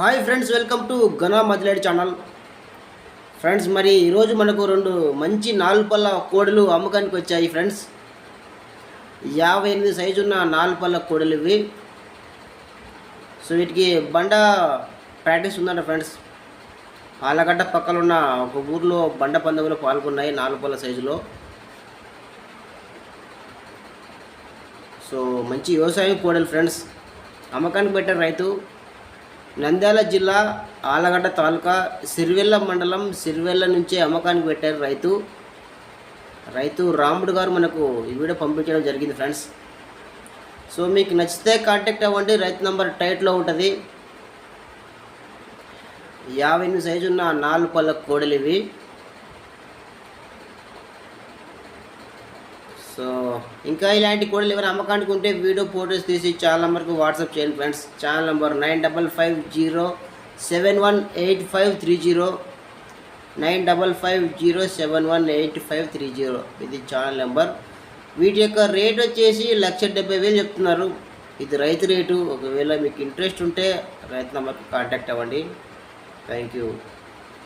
Hi friends welcome to గనా మదిలేడు channel. Friends మరి ఈరోజు మనకు రెండు మంచి నాలుగు పళ్ళ కోడలు అమ్మకానికి వచ్చాయి ఫ్రెండ్స్. యాభై ఎనిమిది సైజు ఉన్న నాలుగు పళ్ళ కోడలు ఇవి. సో వీటికి బండ ప్రాక్టీస్ ఉందంట ఫ్రెండ్స్. ఆలగడ్డ పక్కన ఉన్న ఒక ఊర్లో బండ పందెంలో పాల్గొన్నాయి నాలుగు పళ్ళ సైజులో. సో మంచి వ్యవసాయం కోడలు ఫ్రెండ్స్. అమ్మకానికి పెట్టారు రైతు. నంద్యాల జిల్లా ఆలగడ్డ తాలూకా సిరివెల్ల మండలం సిరివెల్ల నుంచే అమ్మకానికి పెట్టారు రైతు. రైతు రాముడు గారు మనకు ఈ వీడియో పంపించడం జరిగింది ఫ్రెండ్స్. సో మీకు నచ్చితే కాంటాక్ట్ అవ్వండి. రైతు నంబర్ టైట్లో ఉంటుంది. యాభై ఎనిమిది సైజు ఉన్న నాలుగు పళ్ళ కోడలు ఇవి సో ఇంకా ఇలాంటి కోడలు ఎవరు అమ్మకానికి ఉంటే వీడియో ఫోటోస్ తీసి ఛానల్ నెంబర్కి వాట్సాప్ చేయండి friends. Channel number nine double five zero seven one eight five three zero. Nine double five zero seven one eight five three zero. ఇది ఛానల్ నెంబర్. వీటి యొక్క రేట్ వచ్చేసి లక్ష డెబ్బై వేలు చెప్తున్నారు. ఇది రైతు రేటు. ఒకవేళ మీకు ఇంట్రెస్ట్ ఉంటే రైతు నెంబర్కి కాంటాక్ట్ అవ్వండి. Thank you